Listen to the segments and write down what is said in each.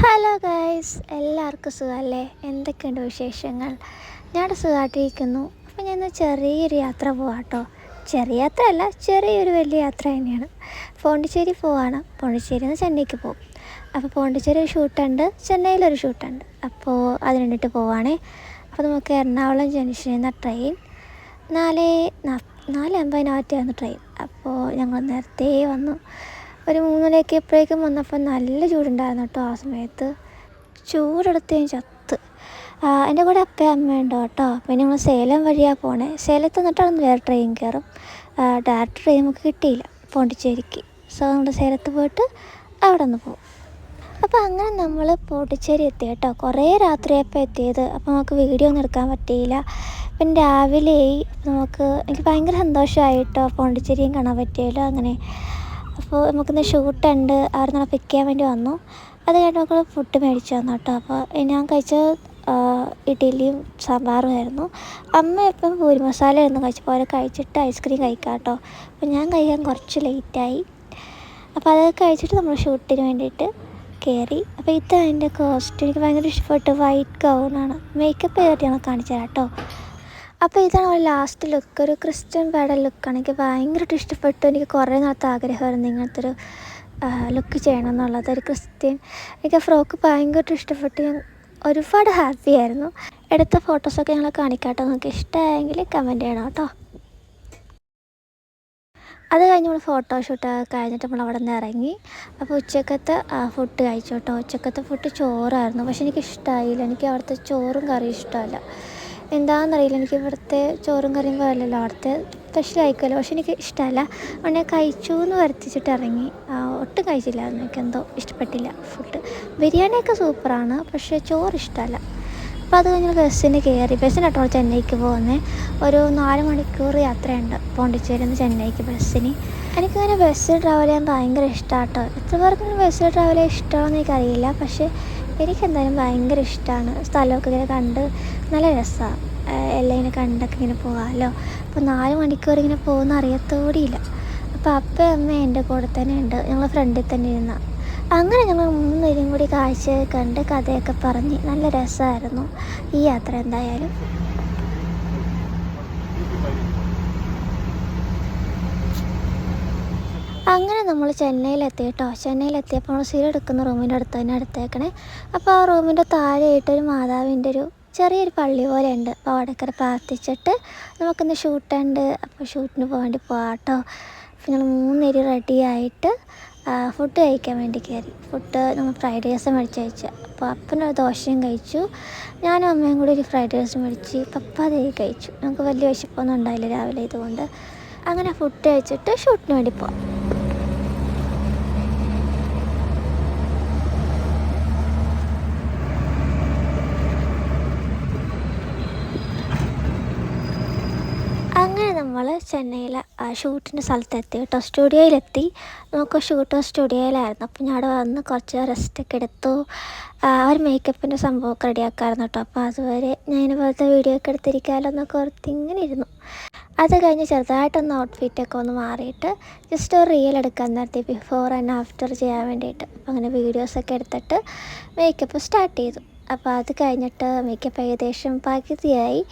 Hello guys എല്ലാവർക്കും സുഖമല്ലേ? എന്തൊക്കെയുണ്ട് വിശേഷങ്ങൾ? ഞാൻ സുഖമായിട്ടിരിക്കുന്നു. അപ്പോൾ ഞാൻ ചെറിയൊരു യാത്ര പോവാം കേട്ടോ. ചെറിയ യാത്രയല്ല ചെറിയൊരു വലിയ യാത്ര തന്നെയാണ്. പോണ്ടിച്ചേരി പോവാണ്. പോണ്ടിച്ചേരിയിൽ നിന്ന് ചെന്നൈക്ക് പോകും അപ്പോൾ പോണ്ടിച്ചേരി ഒരു ഷൂട്ടുണ്ട് ചെന്നൈയിലൊരു ഷൂട്ടുണ്ട്. അപ്പോൾ അതിന് വേണ്ടിയിട്ട് പോവാണേ. അപ്പോൾ നമുക്ക് എറണാകുളം ജംഗ്ഷനിൽ നിന്ന് ട്രെയിൻ നാല് നാല് അമ്പതിനകത്തായിരുന്നു ട്രെയിൻ. അപ്പോൾ ഞങ്ങൾ നേരത്തെ വന്നു. ഒരു മൂന്നരയൊക്കെ എപ്പോഴേക്കും വന്നപ്പോൾ നല്ല ചൂടുണ്ടായിരുന്നു കേട്ടോ ആ സമയത്ത്. ചൂടെടുത്ത് ഞാൻ ചത്ത് എന്റെ കൂടെ അപ്പയും അമ്മയുണ്ടോ കേട്ടോ? പിന്നെ ഞങ്ങൾ സേലം വഴിയാണ് പോണേ. സേലത്ത് നിന്നിട്ടാണ് വേറെ ട്രെയിൻ കയറും ഡയറക്റ്റ് ട്രെയിൻ നമുക്ക് കിട്ടിയില്ല. പോണ്ടിച്ചേരിക്ക്. സോ നമ്മൾ സേലത്ത് പോയിട്ട് അവിടെ നിന്ന് പോകും അപ്പോൾ അങ്ങനെ നമ്മൾ പോണ്ടിച്ചേരി എത്തി കേട്ടോ. കുറേ രാത്രിയപ്പോൾ എത്തിയത്. അപ്പോൾ നമുക്ക് വീഡിയോ ഒന്നും എടുക്കാൻ പറ്റിയില്ല. പിന്നെ രാവിലെയായി. നമുക്ക് എനിക്ക് ഭയങ്കര സന്തോഷമായി കേട്ടോ പോണ്ടിച്ചേരിയും കാണാൻ പറ്റിയല്ലോ അങ്ങനെ. അപ്പോൾ നമുക്കിന്ന് ഷൂട്ടുണ്ട്. അവിടെ നിന്ന് പിക്ക് ചെയ്യാൻ വേണ്ടി വന്നു. അത് കഴിഞ്ഞ് നമുക്ക് ഫുഡ് മേടിച്ചു തന്നു കേട്ടോ. അപ്പോൾ ഞാൻ കഴിച്ച ഇഡ്ഡലിയും സാമ്പാറും ആയിരുന്നു. അമ്മ എപ്പം പൂരി മസാല ആയിരുന്നു കഴിച്ചപ്പോൾ അവരെ കഴിച്ചിട്ട് ഐസ്ക്രീം കഴിക്കാം കേട്ടോ. അപ്പോൾ ഞാൻ കഴിക്കാൻ കുറച്ച് ലേറ്റായി അപ്പോൾ അത് കഴിച്ചിട്ട് നമ്മൾ ഷൂട്ടിന് വേണ്ടിയിട്ട് കയറി അപ്പോൾ ഇതാണ് അതിന്റെ കോസ്റ്റ് എനിക്ക് ഭയങ്കര ഇഷ്ടപ്പെട്ടു വൈറ്റ് ഗൗണാണ് മേക്കപ്പ് ചെയ്തിട്ട് ഞങ്ങൾ കാണിച്ചു തരാം കേട്ടോ. അപ്പോൾ ഇതാണ് ഒരു ലാസ്റ്റ് ലുക്ക് ഒരു ക്രിസ്ത്യൻ വേഡൽ ലുക്കാണ് എനിക്ക് ഭയങ്കരമായിട്ട് ഇഷ്ടപ്പെട്ടു. എനിക്ക് കുറേ നാളത്തെ ആഗ്രഹമായിരുന്നു ഇങ്ങനത്തെ ഒരു ലുക്ക് ചെയ്യണം എന്നുള്ളത്. ഒരു ക്രിസ്ത്യൻ എനിക്ക് ആ ഫ്രോക്ക് ഭയങ്കരമായിട്ട് ഇഷ്ടപ്പെട്ടു. ഞാൻ ഒരുപാട് ഹാപ്പി ആയിരുന്നു. എടുത്ത ഫോട്ടോസൊക്കെ ഞങ്ങൾ കാണിക്കാട്ടോ. നിങ്ങൾക്ക് ഇഷ്ടമായെങ്കിൽ കമന്റ് ചെയ്യണം കേട്ടോ. അത് കഴിഞ്ഞ് നമ്മൾ ഫോട്ടോഷൂട്ട് കഴിഞ്ഞിട്ട് നമ്മൾ അവിടെ നിന്ന് ഇറങ്ങി. അപ്പോൾ ഉച്ചക്കത്തെ ഫുഡ് കഴിച്ചു കേട്ടോ. ഉച്ചക്കത്തെ ഫുഡ് ചോറായിരുന്നു. പക്ഷെ എനിക്ക് ഇഷ്ടമായില്ല എനിക്ക് അവിടുത്തെ ചോറും കറിയും ഇഷ്ടമല്ല. എന്താണെന്നറിയില്ല എനിക്ക് ഇവിടുത്തെ ചോറും കറിയും പോലല്ലോ അവിടുത്തെ സ്പെഷ്യൽ ആയിക്കുമല്ലോ പക്ഷെ എനിക്ക് ഇഷ്ടമല്ല. ഉടനെ കഴിച്ചു എന്ന് വരുത്തിച്ചിട്ട് ഇറങ്ങി. ഒട്ടും കഴിച്ചില്ല. എനിക്ക് എന്തോ ഇഷ്ടപ്പെട്ടില്ല ഫുഡ് ബിരിയാണിയൊക്കെ സൂപ്പറാണ് പക്ഷേ ചോറ് ഇഷ്ടമല്ല. അപ്പോൾ അത് കഴിഞ്ഞ് ബസ്സിന് കയറി. ബസ്സിന് കേട്ടോ ചെന്നൈക്ക് പോകുന്നത് ഒരു നാല് മണിക്കൂർ യാത്രയുണ്ട്. പോണ്ടിച്ചേരി നിന്ന് ചെന്നൈക്ക് ബസ്സിന്. എനിക്കിങ്ങനെ ബസ്സിൽ ട്രാവൽ ചെയ്യാൻ ഭയങ്കര ഇഷ്ടമാട്ടോ എത്ര പേർക്കും ബസ്സിൽ ട്രാവൽ ചെയ്യാൻ ഇഷ്ടമാണെന്ന് എനിക്കറിയില്ല. പക്ഷേ എനിക്കെന്തായാലും ഭയങ്കര ഇഷ്ടമാണ് സ്ഥലമൊക്കെ ഇങ്ങനെ കണ്ട് നല്ല രസമാണ് എല്ലാം ഇങ്ങനെ കണ്ടൊക്കെ ഇങ്ങനെ പോകാമല്ലോ അപ്പോൾ നാല് മണിക്കൂർ ഇങ്ങനെ പോകുന്ന അറിയത്തോടിയില്ല. അപ്പോൾ അപ്പം അമ്മ എന്റെ കൂടെ തന്നെ ഉണ്ട്. ഞങ്ങൾ ഫ്രണ്ടിൽ തന്നെ ഇരുന്ന. അങ്ങനെ ഞങ്ങൾ മൂന്നുപേരും കൂടി കാഴ്ച കണ്ട് കഥയൊക്കെ പറഞ്ഞ് നല്ല രസമായിരുന്നു ഈ യാത്ര എന്തായാലും. അങ്ങനെ നമ്മൾ ചെന്നൈയിലെത്തി കേട്ടോ. ചെന്നൈയിലെത്തിയപ്പോൾ നമ്മൾ സ്ഥിരം എടുക്കുന്ന റൂമിന്റെ അടുത്ത് തന്നെ എടുത്തേക്കണേ അപ്പോൾ ആ റൂമിന്റെ താഴെയായിട്ട് ഒരു മാതാവിന്റെ ഒരു ചെറിയൊരു പള്ളി പോലെ ഉണ്ട് അപ്പോൾ അവിടേക്കര പ്രാർത്ഥിച്ചിട്ട് നമുക്കിന്ന് ഷൂട്ടുണ്ട് അപ്പോൾ ഷൂട്ടിന് പോകാൻ പോകാട്ടോ ഞങ്ങൾ മൂന്നേരി റെഡി ആയിട്ട് ഫുഡ് കഴിക്കാൻ വേണ്ടി കയറി ഫുഡ് നമ്മൾ ഫ്രൈഡ് റൈസ് മേടിച്ച് കഴിച്ചു. അപ്പോൾ അപ്പനൊരു ദോശയും കഴിച്ചു. ഞാനും അമ്മയും കൂടി ഒരു ഫ്രൈഡ് റൈസ് മേടിച്ച് പപ്പ അത് കഴിച്ചു. നമുക്ക് വലിയ വിശപ്പൊന്നും ഉണ്ടായില്ല രാവിലെ ഇതുകൊണ്ട് അങ്ങനെ ഫുഡ് കഴിച്ചിട്ട് ഷൂട്ടിന് വേണ്ടി പോകാം അങ്ങനെ നമ്മൾ ചെന്നൈയിലെ ഷൂട്ടിന്റെ സ്ഥലത്തെത്തി. കേട്ടോ സ്റ്റുഡിയോയിലെത്തി. നമുക്ക് ഷൂട്ട് സ്റ്റുഡിയോയിലായിരുന്നു. അപ്പോൾ ഞാൻ അവിടെ വന്ന് കുറച്ച് റെസ്റ്റൊക്കെ എടുത്തു. ഒരു മേക്കപ്പിന്റെ സംഭവമൊക്കെ റെഡിയാക്കാമായിരുന്നു കേട്ടോ. അപ്പോൾ അതുവരെ ഞാൻ ഇതുപോലത്തെ വീഡിയോ ഒക്കെ എടുത്തിരിക്കാമല്ലോ എന്നൊക്കെ ഓർത്ത് ഇങ്ങനെ ഇരുന്നു. അത് കഴിഞ്ഞ് ചെറുതായിട്ടൊന്ന് ഔട്ട്ഫിറ്റൊക്കെ ഒന്ന് മാറിയിട്ട് ജസ്റ്റ് ഒരു റീൽ എടുക്കാൻ നിർത്തി ബിഫോർ ആൻഡ് ആഫ്റ്റർ ചെയ്യാൻ വേണ്ടിയിട്ട്. അപ്പോൾ അങ്ങനെ വീഡിയോസൊക്കെ എടുത്തിട്ട് മേക്കപ്പ് സ്റ്റാർട്ട് ചെയ്തു. അപ്പോൾ അത് കഴിഞ്ഞിട്ട് മേക്കപ്പ് ഏകദേശം പകുതിയായി.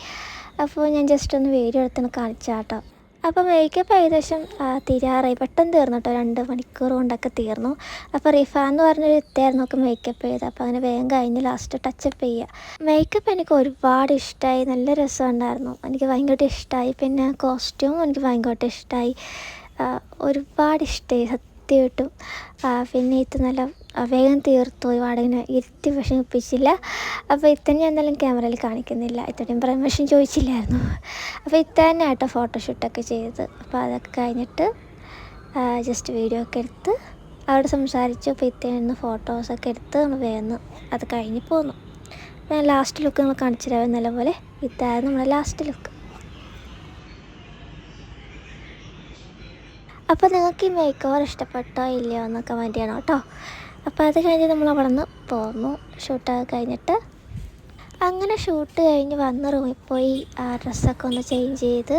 അപ്പോൾ ഞാൻ ജസ്റ്റ് ഒന്ന് വീഡിയോ എടുത്തൊന്ന് കാണിച്ചാൽ കേട്ടോ അപ്പോൾ മേക്കപ്പ് ഏകദേശം തീരാറായി. പെട്ടെന്ന് തീർന്നു കേട്ടോ രണ്ട് മണിക്കൂർ കൊണ്ടൊക്കെ തീർന്നു. അപ്പോൾ റിഫ എന്ന് പറഞ്ഞൊരു ഇത്തായിരുന്നു ഒക്കെ മേക്കപ്പ് ചെയ്ത് അപ്പോൾ അങ്ങനെ വേഗം കഴിഞ്ഞ് ലാസ്റ്റ് ടച്ചപ്പ് ചെയ്യുക മേക്കപ്പ് എനിക്ക് ഒരുപാട് ഇഷ്ടമായി നല്ല രസമുണ്ടായിരുന്നു. എനിക്ക് ഭയങ്കരമായിട്ട് ഇഷ്ടമായി പിന്നെ കോസ്റ്റ്യൂം എനിക്ക് ഭയങ്കരമായിട്ട് ഇഷ്ടമായി ഒരുപാട് ഇഷ്ടമായി സത്യമായിട്ടും. പിന്നെ ഇത് നല്ല വേഗം തീർത്തു വാടകനെ ഇരുത്തി വിഷമിപ്പിച്ചില്ല. അപ്പോൾ ഇത്തന്നെ ഞാൻ എന്തായാലും ക്യാമറയിൽ കാണിക്കുന്നില്ല. ഇത്രയും പെർമിഷൻ ചോദിച്ചില്ലായിരുന്നു. അപ്പോൾ ഇത്തന്നെ ആട്ടോ ഫോട്ടോഷൂട്ടൊക്കെ ചെയ്തത്. അപ്പോൾ അതൊക്കെ കഴിഞ്ഞിട്ട് ജസ്റ്റ് വീഡിയോ ഒക്കെ എടുത്ത് അവിടെ സംസാരിച്ചു. അപ്പോൾ ഇത്തേന്ന് ഫോട്ടോസൊക്കെ എടുത്ത് നമ്മൾ വേഗം അത് കഴിഞ്ഞ് പോന്നു. ഞാൻ ലാസ്റ്റ് ലുക്ക് നിങ്ങൾ കാണിച്ചു തരാം. നല്ല പോലെ ഇതായിരുന്നു നമ്മുടെ ലാസ്റ്റ് ലുക്ക് അപ്പോൾ നിങ്ങൾക്ക് ഈ മേക്ക് ഓവർ ഇഷ്ടപ്പെട്ടോ ഇല്ലയോ എന്നൊക്കെ വേണ്ടിയാണ് കേട്ടോ. അപ്പോൾ അത് കഴിഞ്ഞ് നമ്മൾ അവിടെ നിന്ന് പോന്നു ഷൂട്ടൊക്കെ കഴിഞ്ഞിട്ട് അങ്ങനെ ഷൂട്ട് കഴിഞ്ഞ് വന്ന് റൂമിൽ പോയി ആ ഡ്രസ്സൊക്കെ ഒന്ന് ചേഞ്ച് ചെയ്ത്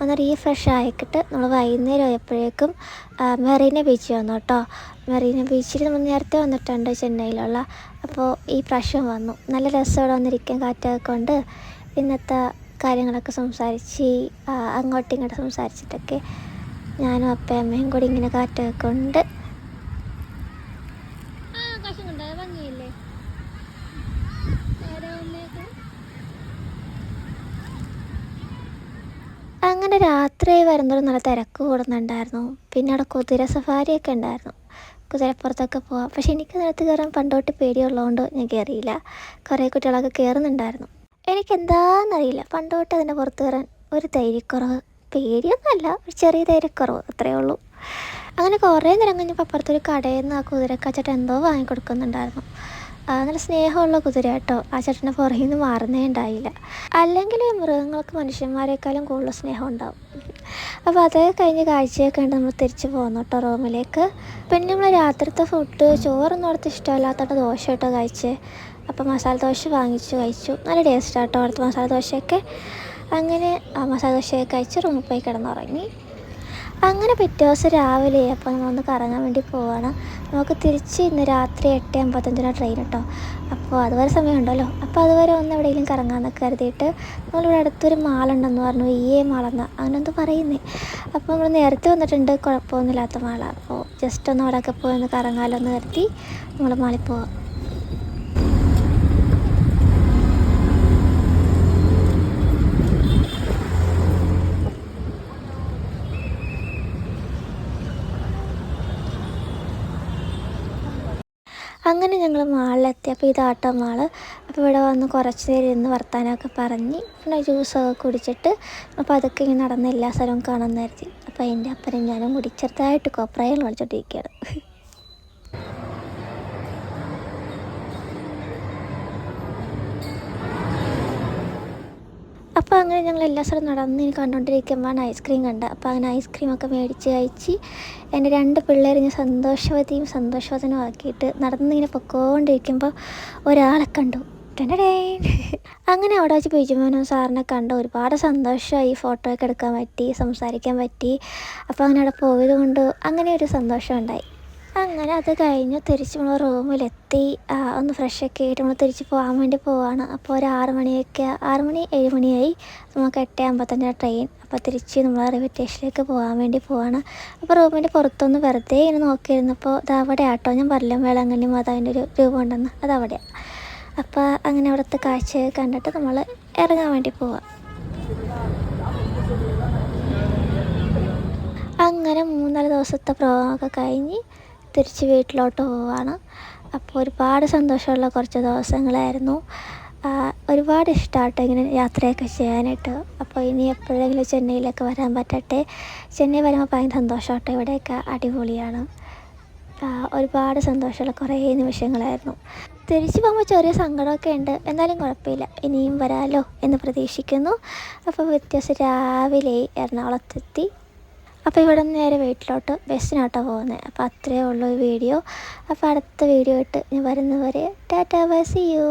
ഒന്ന് റീഫ്രഷ് ആയിക്കിട്ട് നമ്മൾ വൈകുന്നേരം ആയപ്പോഴേക്കും മെറീന ബീച്ച് വന്നു കേട്ടോ മെറീന ബീച്ചിൽ നമ്മൾ നേരത്തെ വന്നിട്ടുണ്ട് ചെന്നൈയിലുള്ള. അപ്പോൾ ഈ പ്രാവശ്യം വന്നു. നല്ല രസം ഇവിടെ വന്നിരിക്കാൻ കാറ്റൊക്കെ കൊണ്ട് ഇന്നത്തെ കാര്യങ്ങളൊക്കെ സംസാരിച്ച് അങ്ങോട്ടും ഇങ്ങോട്ടും സംസാരിച്ചിട്ടൊക്കെ ഞാനും അപ്പയും അമ്മയും കൂടി ഇങ്ങനെ കാറ്റൊക്കെ കൊണ്ട് അങ്ങനെ രാത്രി വരുന്നൊരു നല്ല തിരക്ക് കൂടുന്നുണ്ടായിരുന്നു. പിന്നെ അവിടെ കുതിര സഫാരിയൊക്കെ ഉണ്ടായിരുന്നു. കുതിരപ്പുറത്തൊക്കെ പോവാം. പക്ഷെ എനിക്ക് നേരത്ത് കയറാൻ പണ്ടോട്ട് പേടിയുള്ളതുകൊണ്ട് ഞാൻ കയറിയില്ല. കുറേ കുട്ടികളൊക്കെ കയറുന്നുണ്ടായിരുന്നു. എനിക്ക് എന്താണെന്നറിയില്ല പണ്ടോട്ട് അതിന്റെ പുറത്ത് കയറാൻ ഒരു ധൈര്യക്കുറവ് പേടിയൊന്നുമല്ല. ഒരു ചെറിയ ധൈര്യക്കുറവ് അത്രയേ ഉള്ളൂ. അങ്ങനെ കുറേ നേരം കഴിഞ്ഞപ്പോൾ അപ്പുറത്തൊരു കടയിൽ നിന്ന് ആ കുതിരക്കച്ചട്ടൻ എന്തോ വാങ്ങിക്കൊടുക്കുന്നുണ്ടായിരുന്നു. നല്ല സ്നേഹമുള്ള കുതിര കേട്ടോ. ആ ചേട്ടന്റെ പുറകിൽ നിന്ന് മാറുന്നേ ഉണ്ടായില്ല. അല്ലെങ്കിൽ മൃഗങ്ങൾക്ക് മനുഷ്യന്മാരെക്കാളും കൂടുതൽ സ്നേഹം ഉണ്ടാവും. അപ്പോൾ അതൊക്കെ കഴിഞ്ഞ് കാഴ്ചയൊക്കെ ഉണ്ട് നമ്മൾ തിരിച്ച് പോകുന്നു കേട്ടോ റൂമിലേക്ക്. പിന്നെ നമ്മൾ രാത്രിത്തെ ഫുഡ് ചോറൊന്നും അവിടുത്തെ ഇഷ്ടമല്ലാത്തോണ്ട് ദോശ കേട്ടോ കഴിച്ച്. അപ്പോൾ മസാല ദോശ വാങ്ങിച്ചു കഴിച്ചു. നല്ല ടേസ്റ്റ് കേട്ടോ അവിടുത്തെ മസാല ദോശയൊക്കെ. അങ്ങനെ ആ മസാല ദോശയൊക്കെ കഴിച്ച് റൂമിൽ പോയി കിടന്നുറങ്ങി. അങ്ങനെ പിറ്റേ ദിവസം രാവിലെ അപ്പോൾ നമ്മളൊന്ന് കറങ്ങാൻ വേണ്ടി പോവാണ്. നമുക്ക് തിരിച്ച് ഇന്ന് രാത്രി എട്ട് അമ്പത്തഞ്ചിന് ട്രെയിൻ കേട്ടോ അപ്പോൾ അതുവരെ സമയം ഉണ്ടല്ലോ അപ്പോൾ അതുവരെ ഒന്ന് എവിടെയെങ്കിലും കറങ്ങാമെന്നൊക്കെ കരുതിയിട്ട് നമ്മളിവിടെ അടുത്തൊരു മാളുണ്ടെന്ന് പറഞ്ഞു. ഈ എ മാളെന്ന് അങ്ങനെ എന്തോ പറയുന്നേ. അപ്പോൾ നമ്മൾ നേരത്തെ വന്നിട്ടുണ്ട്. കുഴപ്പമൊന്നുമില്ലാത്ത മാള. അപ്പോൾ ജസ്റ്റ് ഒന്ന് അവിടെയൊക്കെ പോയി ഒന്ന് കറങ്ങാമല്ലോ എന്ന് കരുതി നമ്മൾ മാളിൽ പോവാം. അങ്ങനെ ഞങ്ങൾ മാളിലെത്തി. അപ്പോൾ ഇതാട്ടോ മാൾ. അപ്പോൾ ഇവിടെ വന്ന് കുറച്ച് നേരം ഇരുന്ന് വർത്താനമൊക്കെ പറഞ്ഞ് പിന്നെ ജ്യൂസൊക്കെ കുടിച്ചിട്ട് അപ്പോൾ അതൊക്കെ ഇങ്ങനെ നടന്ന് എല്ലാ സ്ഥലവും കരുതി അപ്പോൾ എന്റെ അപ്പനും ഞാനും കൂടി ചെറുതായിട്ട് കൊപ്രായം കളിച്ചോണ്ടിരിക്കുകയാണ്. അപ്പോൾ അങ്ങനെ ഞങ്ങൾ എല്ലാ സ്ഥലവും നടന്ന് ഇനി കണ്ടുകൊണ്ടിരിക്കുമ്പോൾ ഐസ്ക്രീം കണ്ട അപ്പോൾ അങ്ങനെ ഐസ്ക്രീമൊക്കെ മേടിച്ച് കഴിച്ച് എന്റെ രണ്ട് പിള്ളേർ ഞാൻ സന്തോഷവതിയും സന്തോഷവതനും ആക്കിയിട്ട് നടന്നിങ്ങനെ പൊക്കോണ്ടിരിക്കുമ്പോൾ ഒരാളെ കണ്ടു. അങ്ങനെ അവിടെ വെച്ച് ബിജുമോനും സാറിനെ കണ്ട് ഒരുപാട് സന്തോഷമായി ഫോട്ടോ ഒക്കെ എടുക്കാൻ പറ്റി സംസാരിക്കാൻ പറ്റി. അപ്പോൾ അങ്ങനെ അവിടെ പോയത് കൊണ്ട് അങ്ങനെ ഒരു സന്തോഷം ഉണ്ടായി അങ്ങനെ അത് കഴിഞ്ഞ് തിരിച്ച് നമ്മൾ റൂമിലെത്തി. ഒന്ന് ഫ്രഷൊക്കെ ആയിട്ട് നമ്മൾ തിരിച്ച് പോകാൻ വേണ്ടി പോവാണ്. അപ്പോൾ ഒരു ആറ് മണിയൊക്കെ ആറ് മണി ഏഴ് മണിയായി. നമുക്ക് എട്ട് അമ്പത്തഞ്ചിന് ട്രെയിൻ അപ്പോൾ തിരിച്ച് നമ്മൾ റെയിൽവേ സ്റ്റേഷനിലേക്ക് പോകാൻ വേണ്ടി പോവാണ്. അപ്പോൾ റൂമിന്റെ പുറത്തൊന്ന് വെറുതെ ഇങ്ങനെ നോക്കിയിരുന്നപ്പോൾ അത് അവിടെ ആട്ടോ. ഞാൻ പറഞ്ഞില്ല വേളാങ്കണ്ണി മാതാവിന്റെ ഒരു രൂപം ഉണ്ടെന്ന്. അത് അവിടെയാണ് അപ്പോൾ അങ്ങനെ അവിടുത്തെ കാഴ്ച കണ്ടിട്ട് നമ്മൾ ഇറങ്ങാൻ വേണ്ടി പോവാം. അങ്ങനെ മൂന്നാൽ ദിവസത്തെ പ്രോഗ്രാമൊക്കെ കഴിഞ്ഞ് തിരിച്ച് വീട്ടിലോട്ട് പോവാണ്. അപ്പോൾ ഒരുപാട് സന്തോഷമുള്ള കുറച്ച് ദിവസങ്ങളായിരുന്നു. ഒരുപാട് ഇഷ്ടമാട്ടോ ഇങ്ങനെ യാത്രയൊക്കെ ചെയ്യാനായിട്ട്. അപ്പോൾ ഇനി എപ്പോഴെങ്കിലും ചെന്നൈയിലൊക്കെ വരാൻ പറ്റട്ടെ. ചെന്നൈ വരുമ്പോൾ ഭയങ്കര സന്തോഷമാട്ടോ ഇവിടെയൊക്കെ അടിപൊളിയാണ്. ഒരുപാട് സന്തോഷമുള്ള കുറേ നിമിഷങ്ങളായിരുന്നു. തിരിച്ചു പോകുമ്പോൾ ചെറിയ സങ്കടമൊക്കെ ഉണ്ട്. എന്നാലും കുഴപ്പമില്ല. ഇനിയും വരാമല്ലോ എന്ന് പ്രതീക്ഷിക്കുന്നു. അപ്പോൾ വ്യത്യാസം രാവിലെ എറണാകുളത്തെത്തി അപ്പോൾ ഇവിടെ നിന്ന് നേരെ വീട്ടിലോട്ട് ബസ്സിനാട്ടോ പോകുന്നത്. അപ്പോൾ അത്രയേ ഉള്ളൂ വീഡിയോ. അപ്പോൾ അടുത്ത വീഡിയോ ഇട്ട് ഞാൻ വരുന്നവരെ ടാറ്റാ ബൈ സി യു.